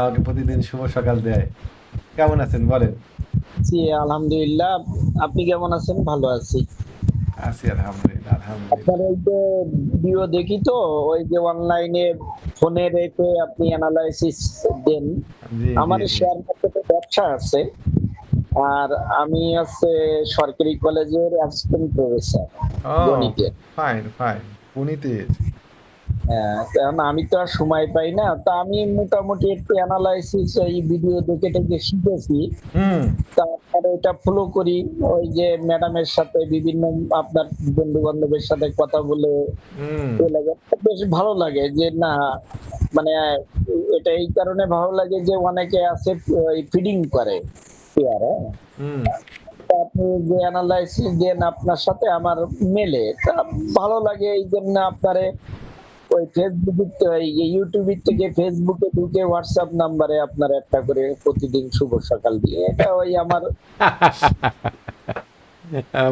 আমাকে প্রতিদিন শুভ সকাল দেয়। কেমন আছেন বলেন? জি আলহামদুলিল্লাহ। আপনি কেমন আছেন? ভালো আছি। আছি আলহামদুলিল্লাহ আলহামদুলিল্লাহ। আপনার ওই যে ভিডিও দেখি তো ওই যে অনলাইনে ফোনে রেখে আপনি অ্যানালাইসিস দেন। আমার। শেয়ার মার্কেটে ব্যবসা আছে। আর আমি আছে সরকারি কলেজের অ্যাসিস্ট্যান্ট প্রফেসর ফাইন ফাইন হ্যাঁ, কারণ আমি তো আর সময় পাই না। তা আমি মোটামুটি একটু অ্যানালাইসিস এই ভিডিও দেখে টেকে শিখেছি। তারপরে এটা ফলো করি। ওই যে ম্যাডামের সাথে বিভিন্ন আপনার বন্ধু বান্ধবের সাথে কথা বলে বেশ ভালো লাগে যে না মানে এটা এই কারণে ভালো লাগে যে অনেকে আছে ফিডিং করে। পেয়ার। হ্যাঁ আপনি যে অ্যানালাইসিস দেন আপনার সাথে আমার মেলে। তা ভালো লাগে এই জন্য আপনারে ওই ফেসবুক ইউটিউবের থেকে ফেসবুকে ঢুকে হোয়াটসঅ্যাপ নাম্বারে আপনার একটা করে প্রতিদিন শুভ সকাল দিয়ে। এটা ওই আমার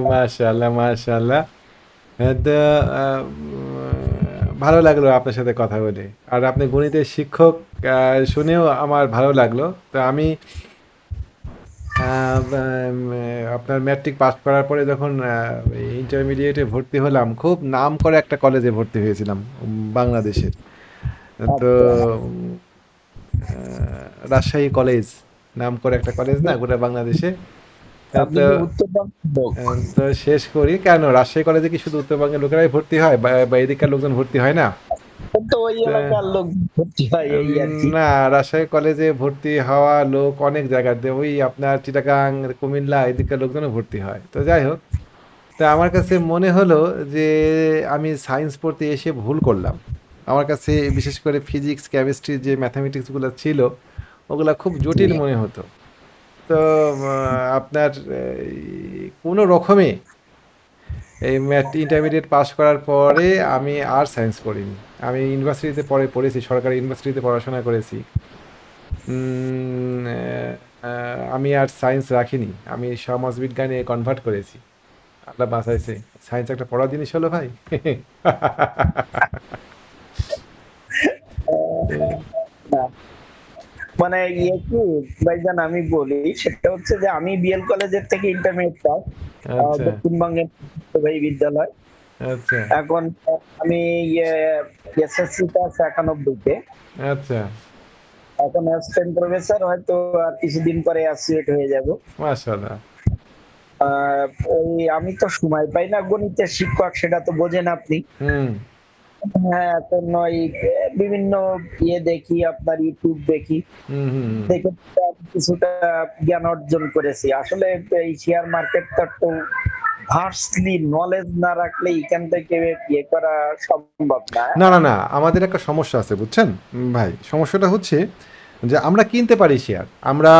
মাশাআল্লাহ মাশাআল্লাহ। ভালো লাগল আপনার সাথে কথা বলে। আর আপনি গণিতের শিক্ষক শুনেও আমার ভালো লাগল। তো আমি আপনার ম্যাট্রিক পাস করার পরে যখন ইন্টারমিডিয়েটে ভর্তি হলাম খুব নাম করে একটা কলেজে ভর্তি হয়েছিলাম বাংলাদেশের তো রাজশাহী কলেজ নাম করে একটা কলেজ না গোটা বাংলাদেশে। তো শেষ করি। কেন? রাজশাহী কলেজে কি শুধু উত্তরবঙ্গের লোকেরাই ভর্তি হয়? বা বা এদিককার লোকজন ভর্তি হয় না? তো ওই এলাকার লোক ভর্তি হয় এই আর কি। না রাজশাহী কলেজে ভর্তি হওয়া লোক অনেক জায়গাতে ওই আপনার চিটাগাং কুমিল্লা লোকজনও ভর্তি হয়। তো যাই হোক তা আমার কাছে মনে হলো যে আমি সায়েন্স পড়তে এসে ভুল করলাম। আমার কাছে বিশেষ করে ফিজিক্স কেমিস্ট্রি যে ম্যাথামেটিক্সগুলো ছিল ওগুলা খুব জটিল মনে হতো। তো আপনার কোনো রকমে এই ম্যাথ ইন্টারমিডিয়েট পাস করার পরে আমি আর সায়েন্স পড়িনি। আমি ইউনিভার্সিটিতে পরে পড়েছি, সরকারি ইউনিভার্সিটিতে পড়াশোনা করেছি। আমি আর সায়েন্স রাখিনি। আমি সমাজবিজ্ঞানে কনভার্ট করেছি। আল্লাহ বাঁচাইছে। সায়েন্স একটা পড়ার জিনিস হলো ভাই। মানে ইয়ে কি ভাইজান আমি বলি সেটা হচ্ছে যে আমি বিএল কলেজের থেকে ইন্টারমিডিয়েট পাস আচ্ছা। দক্ষিণবঙ্গের ভাই বিদ্যালয়। আচ্ছা। এখন আমি ইয়ে এসএসসি পাস একানব্বইতে। আচ্ছা। এখন অ্যাসিস্ট্যান্ট প্রফেসর হয়তো আর কিছুদিন পরে অ্যাসোসিয়েট হয়ে যাব। মাশাআল্লাহ। আমি তো সময় পাই না গণিতের শিক্ষক সেটা তো বোঝেন আপনি। হুম। হ্যাঁ বিভিন্ন ইয়ে দেখি আপনার ইউটিউব দেখি। দেখে কিছুটা জ্ঞান অর্জন করেছি। আসলে এই শেয়ার মার্কেটটা তো ভার্সলি নলেজ না রাখলে এখান থেকে ইয়ে করা সম্ভব না। না না না আমাদের একটা সমস্যা আছে বুঝছেন? ভাই সমস্যাটা হচ্ছে যে আমরা কিনতে পারি শেয়ার আমরা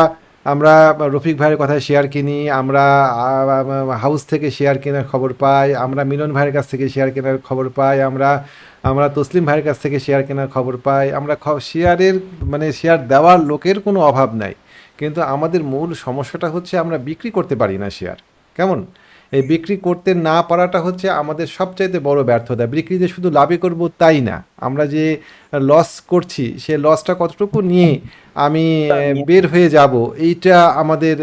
আমরা রফিক ভাইয়ের কথা শেয়ার কিনি, আমরা হাউস থেকে শেয়ার কেনার খবর পাই, আমরা মিলন ভাইয়ের কাছ থেকে শেয়ার কেনার খবর পাই, আমরা আমরা তসলিম ভাইয়ের কাছ থেকে শেয়ার কেনার খবর পাই, আমরা শেয়ারের মানে শেয়ার দেওয়ার লোকের কোনো অভাব নাই। কিন্তু আমাদের মূল সমস্যাটা হচ্ছে আমরা বিক্রি করতে পারি না শেয়ার কেমন? এই বিক্রি করতে না পারাটা হচ্ছে আমাদের সবচাইতে বড় ব্যর্থতা। বিক্রি যে শুধু লাভই করব তাই না। আমরা যে লস করছি সে লসটা কতটুকু নিয়ে আমি বের হয়ে যাব এইটা আমাদের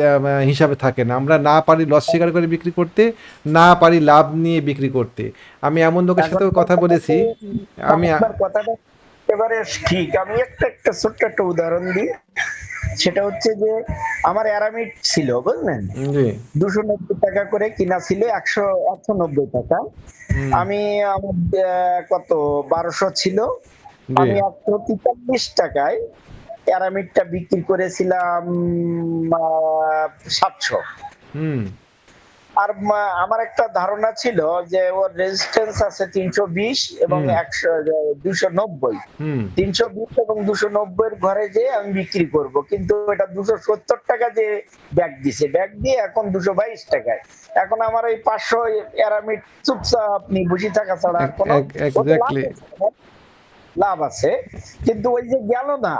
হিসাবে থাকে না। আমরা না পারি লস স্বীকার করে বিক্রি করতে না পারি লাভ নিয়ে বিক্রি করতে। আমি এমন লোকের সাথেও কথা বলেছি আমি কথাটা এবারে ঠিক আমি একটা একটা ছোট্ট একটা উদাহরণ দিই। সেটা হচ্ছে যে আমার অ্যারামিড ছিল বুঝলেন? দুশো নব্বই টাকা করে কিনা ছিল একশো একশো নব্বই টাকা। আমি কত বারোশো ছিল। আমি একশো তেতাল্লিশ টাকায় প্যারামিডটা বিক্রি করেছিলাম সাতশো। হুম। আর আমার একটা ধারণা ছিল যে ওর রেজিস্ট্যান্স আছে তিনশো বিশ এবং। একশো দুশো নব্বই। তিনশো বিশ এবং দুশো নব্বই এর ঘরে যে আমি বিক্রি করব কিন্তু এটা দুশো সত্তর টাকা যে ব্যাগ দিছে ব্যাগ দিয়ে এখন দুশো বাইশ টাকায়। এখন আমার ওই পাঁচশো প্যারামিড চুপচাপ আপনি বসে থাকা ছাড়া কোনো লাভ আছে কিন্তু ওই যে গেল না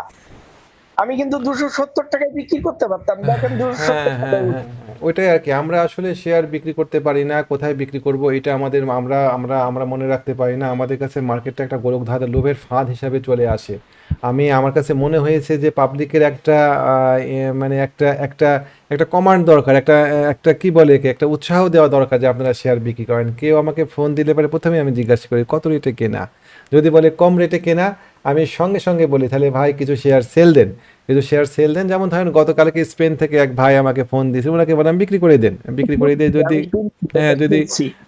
আমি কিন্তু দুশো সত্তর টাকায় বিক্রি করতে পারতাম। দেখেন দুশো হ্যাঁ হ্যাঁ হ্যাঁ। ওইটাই আর কি। আমরা আসলে শেয়ার বিক্রি করতে পারি না কোথায় বিক্রি করব এটা আমাদের আমরা আমরা আমরা মনে রাখতে পারি না। আমাদের কাছে মার্কেটটা একটা গোলক ধাঁধা লোভের ফাঁদ হিসাবে চলে আসে। আমি আমার কাছে মনে হয়েছে যে পাবলিকের একটা মানে একটা একটা একটা কমান্ড দরকার একটা একটা কি বলে একে, একটা উৎসাহ দেওয়া দরকার যে আপনারা শেয়ার বিক্রি করেন। কেউ আমাকে ফোন দিলে পরে প্রথমে আমি জিজ্ঞাসা করি কত রেটে কেনা? যদি বলে কম রেটে কেনা? আমি সঙ্গে সঙ্গে বলি তাহলে ভাই কিছু শেয়ার সেল দেন। কিছু শেয়ার সেল দেন যেমন ধরেন গতকালকে স্পেন থেকে এক ভাই আমাকে ফোন দিয়েছিল ওনাকে বললাম বিক্রি করে দেন। বিক্রি করে দিয়ে যদি হ্যাঁ যদি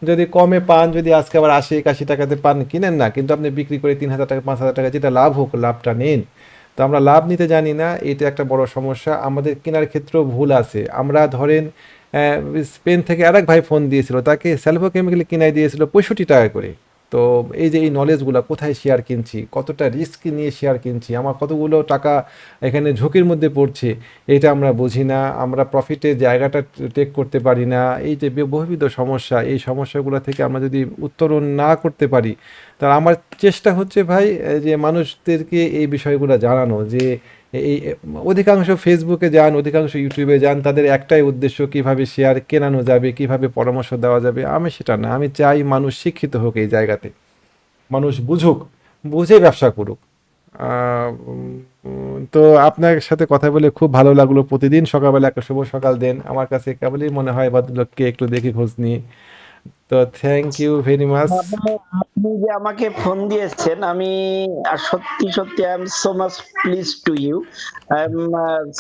যদি কমে পান যদি আজকে আবার আশি একাশি টাকাতে পান কিনেন না। কিন্তু আপনি বিক্রি করে তিন হাজার টাকা পাঁচ হাজার টাকা যেটা লাভ হোক লাভটা নিন। তো আমরা লাভ নিতে জানি না এটা একটা বড় সমস্যা। আমাদের কেনার ক্ষেত্রেও ভুল আছে। আমরা ধরেন স্পেন থেকে আরেক ভাই ফোন দিয়েছিল তাকে সেলফো কেমিক্যালি কিনাই দিয়েছিল পঁয়ষট্টি টাকা করে। তো এই যে এই নলেজগুলো কোথায় শেয়ার কিনছি, কতটা রিস্ক নিয়ে শেয়ার কিনছি, আমার কতগুলো টাকা এখানে ঝুঁকির মধ্যে পড়ছে, এটা আমরা বুঝি না, আমরা প্রফিটের জায়গাটা টেক করতে পারি না, এই যে বহুবিধ সমস্যা, এই সমস্যাগুলো থেকে আমরা যদি উত্তরণ না করতে পারি, তাহলে আমার চেষ্টা হচ্ছে ভাই যে মানুষদেরকে এই বিষয়গুলো জানানো যে এই অধিকাংশ ফেসবুকে যান, অধিকাংশ ইউটিউবে যান, তাদের একটাই উদ্দেশ্য কীভাবে শেয়ার কেনানো যাবে, কীভাবে পরামর্শ দেওয়া যাবে, আমি সেটা না। আমি চাই মানুষ শিক্ষিত হোক এই জায়গাতে। মানুষ বুঝুক, বুঝে ব্যবসা করুক। তো আপনার সাথে কথা বলে খুব ভালো লাগল প্রতিদিন। সকালবেলা একটা শুভ সকাল দেন। আমার কাছে কেবলই মনে হয়, ভদ্রলোককে একটু দেখি খোঁজ নিয়ে তো থ্যাংক ইউ ভেরি মাচ আপনি- যে আমাকে ফোন দিয়েছেন আমি সত্যি সত্যি I am so much please to you I am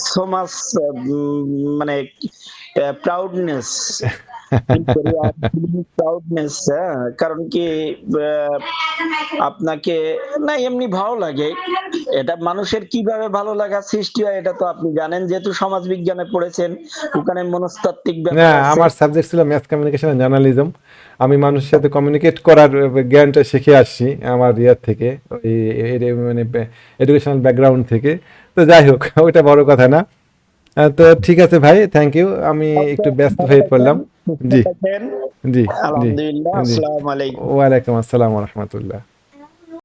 so much মানে প্রাউডনেস প্রাউডনেস কারণ কি আপনাকে না এমনি ভালো লাগে। এটা মানুষের কীভাবে ভালো লাগা সৃষ্টি হয় এটা তো আপনি জানেন। যেহেতু সমাজ বিজ্ঞানে পড়েছেন ওখানে মনস্তাত্ত্বিক না আমার সাবজেক্ট ছিল ম্যাথ কমিউনিকেশন জার্নালিজম আমি মানুষের সাথে কমিউনিকেট করার জ্ঞানটা শিখে আসছি আমার ইয়ার থেকে মানে এডুকেশনাল ব্যাকগ্রাউন্ড থেকে। তো যাই হোক ওইটা বড় কথা না। তো ঠিক আছে ভাই থ্যাংক ইউ আমি একটু ব্যস্ত হয়ে পড়লাম। জি থাকেন। জি জি আলহামদুলিল্লাহ জি আসসালামু আলাইকুম ওয়ালাইকুম আসসালাম রহমতুল্লাহ